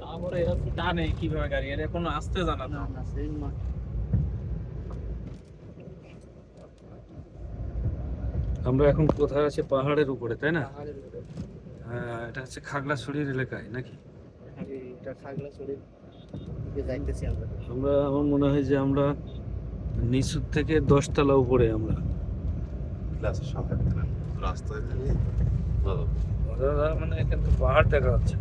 তারপরে এরা তো টানে কীভাবে গাড়ি কোনো আসতে জানা না। না সেই নয়। আমরা এখন কোথায় আছি? পাহাড়ের উপরে তাই না? হ্যাঁ এটা হচ্ছে খাগড়াছড়ির এলাকায় নাকি? আমরা। আমরা আমার মনে হয় যে আমরা নিচু থেকে দশতলা উপরে আমরা। ক্লাসের সামনে। রাস্তায় মানে এখান থেকে পাহাড় দেখা যাচ্ছে।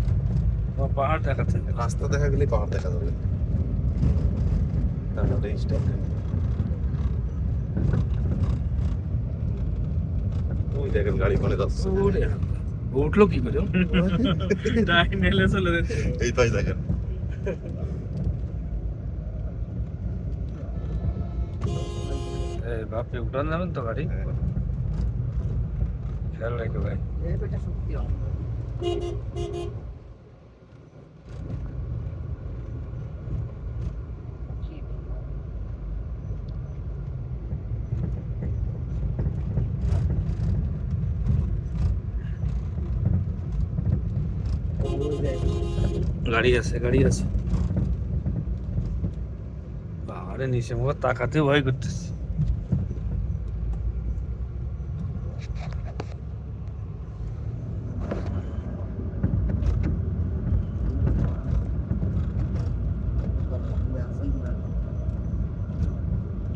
বা পাহাড় দেখাচ্ছে। রাস্তা দেখা গেলেই পাহাড় দেখা যাবে। ওই দেখেন গাড়ি যাচ্ছে। উঠল কি করে? মেলে চলে এই পাশ দেখেন। বাপরে উঠান যাবেন তো গাড়ি। খেয়াল রেখে ভাই। গাড়ি আছে গাড়ি আছে। পাহাড়ে নিচে মুখ তাকাতে ভয় করতেছি।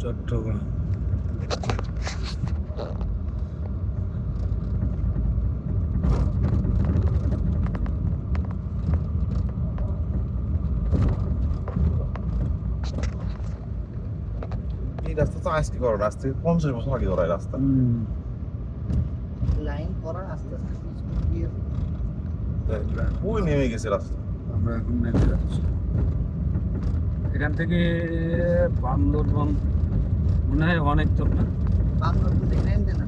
চট্টগ্রাম। এই রাস্তা তো আজকে করা রাস্তা থেকে পঞ্চাশ বছর আগে করা রাস্তা। লাইন করার আস্তে আস্তে পিচ দিয়ে ওই নেমে গেছে রাস্তা আমরা এখন নেমে যাচ্ছি। এখান থেকে বান্দরবন মনে হয় অনেক তো না? বান্দরবন থেকে নামবে না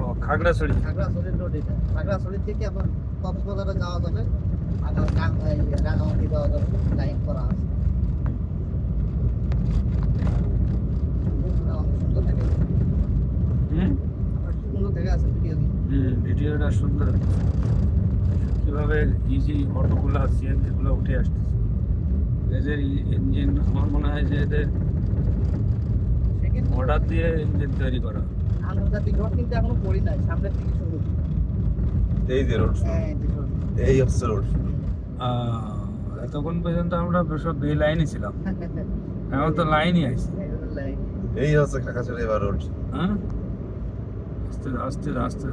ও খাগড়াছড়ি। খাগড়াছড়ির রোড এটা। খাগড়াছড়ি থেকে আবার কক্সবাজারে যাওয়া যাবে। আবার রাং- রাঙামাটি যাওয়া যাবে লাইন করা আছে অনেক সুন্দর থাকে হুম সুন্দর থেকে আছে ভিডিও হুম, ভিডিওটা সুন্দর। হচ্ছে। কীভাবে ইজি অটোগুলো সিএনজি গুলো উঠে আসতেছে। এদের ইঞ্জিন আমার মনে হয় যে এদের অর্ডার দিয়ে ইঞ্জিন তৈরি করা। আন্তর্জাতিক রোড কিন্তু এখনও পড়ি নাই সামনের থেকে শুরু এই যে রোড হ্যাঁ এই হচ্ছে রোড এতক্ষণ পর্যন্ত আমরা সব বে লাইনই ছিলাম। এখন তো লাইনই আছে। line। এই হচ্ছে কাকাচুরি এবার রোড হ্যাঁ? আস্তে আস্তে আস্তে।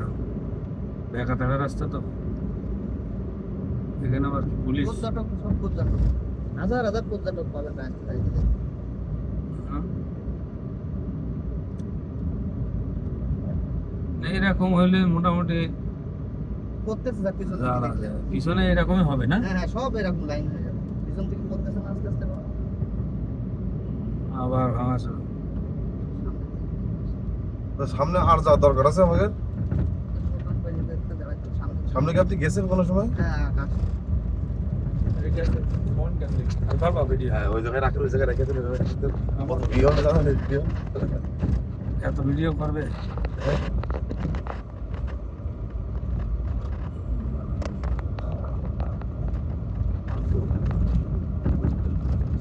দেখা থাকা রাস্তা তো। এখানে আবার পুলিশ। পর্যটক সব পর্যটক হাজার হাজার পর্যটক পাবেন হ্যাঁ? এইরকম হইলে মোটামুটি করতেছে যা পিছন এরকমই হবে না? হ্যাঁ হ্যাঁ সব এরকম লাইন হয়ে যাবে। পিছন থেকে করতেছে আস্তে আস্তে আবার সামনে আর যাওয়ার দরকার আছে আমাদের? সামনে কি আপনি গেছেন কোনো সময়? হ্যাঁ হ্যাঁ ওই জায়গায় রাখেন ওই জায়গায় এত ভিডিও করবে?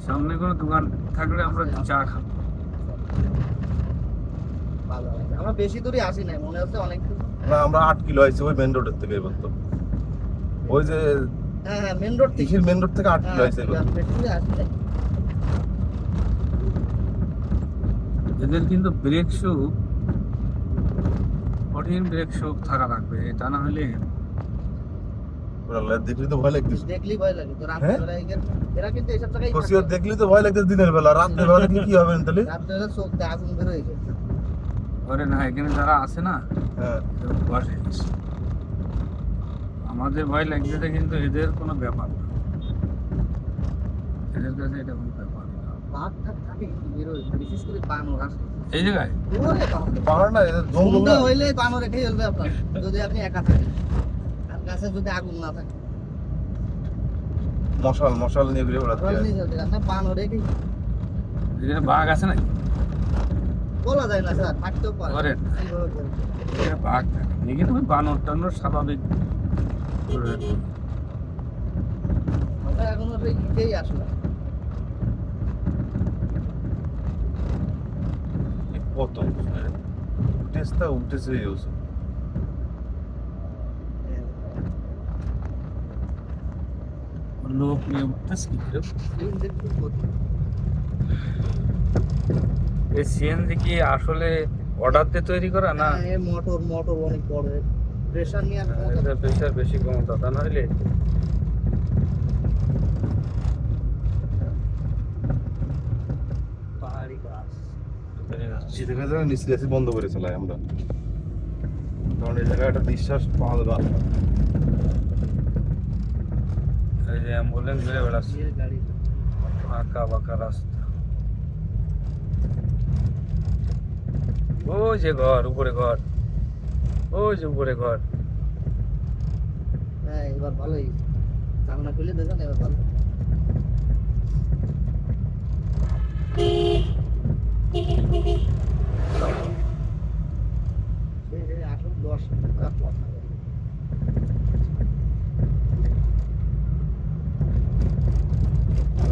সামনে কোনো দোকান থাকলে আমরা চা খাব। ভালো আমরা বেশি দূরে আসি নাই মনে হচ্ছে অনেক দূর। না আমরা আট কিলো আইছি ওই মেন রোডের থেকে এবার তো ওই যে হ্যাঁ হ্যাঁ মেন রোড থেকে। মেন রোড থেকে আট কিলো হ্যাঁ, আইছি নাই এদের কিন্তু ব্রেক শু কঠিন ব্রেক শু থাকা লাগবে তা না হলে দেখলি তো ভয় লাগতেছে। দেখলেই ভয় লাগে তো হ্যাঁ? বেলা এরা কিন্তু এইসব জায়গায় দেখলি তো ভয় লাগতেছে দিনের বেলা রাত্রে বেলা দেখলি কি হবে তাহলে? রাত্রে বেলা চোখ দিয়ে আগুন বের হয়ে গেছে ওরে না এখানে যারা আছে না হ্যাঁ। এরা বসে আমাদের ভয় লাগছে কিন্তু এদের কোনো ব্যাপার না। এদের কাছে এটা কোনো ব্যাপার বাঘ টাঘ থাকে কিন্তু বিশেষ করে বানর আসে। এই জায়গায়। পাহাড় না জঙ্গল হইলে বানর রেখে ফেলবে আপনার যদি আপনি একা থাকেন। আর কাছে যদি আগুন না থাকে। মশাল মশাল নিয়ে ঘুরে আপনার বানর রেখে বাঘ আছে নাকি? বলা যায় না স্যার থাকতেও পারে। বাঘ এখানে ওই বানর টানর স্বাভাবিক। এখনও ইটেই আসলো কত? টেস্টটা উঠেছে ইউজ লোক নিয়ে উঠতেছে? এই সিএনজি কি আসলে অর্ডার দিয়ে তৈরি করা না? হ্যাঁ, মোটর মোটর অনেক বড়। প্রেশার নিয়ে আর প্রেশার বেশি ক্ষমতা তা নইলে পাহাড়ি গাছ এই নিচে গেছি বন্ধ করে চালাই আমরা। কারণ এই জায়গায় একটা নিঃশ্বাস পাওয়া যাবে। এই যে অ্যাম্বুলেন্স ঘুরে বেড়াচ্ছে। আঁকা বাঁকা রাস্তা। ওই যে ঘর উপরে ঘর। ওই যে উপরে ঘর। হ্যাঁ এবার ভালোই। জানলা খুলে দেখেন এবার ভালো।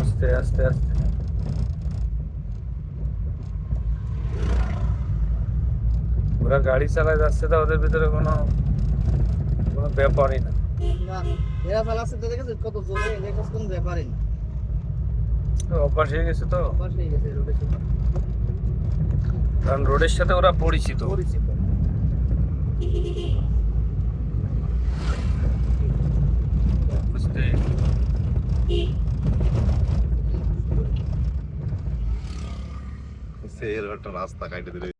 আস্তে আস্তে আস্তে। ওরা গাড়ি চালায় যাচ্ছে তো ওদের ভিতরে কোনো কোনো ব্যাপারই না। না এরা চালাচ্ছে তো দেখেছ? কত জোরে এটা কোনো ব্যাপারই না। অভ্যাস হয়ে গেছে তো। অভ্যাস হয়ে গেছে রোডে চলা কারণ রোডের সাথে ওরা পরিচিত। পরিচিত। বুঝতে। সে একটা রাস্তা কাটে দিলে।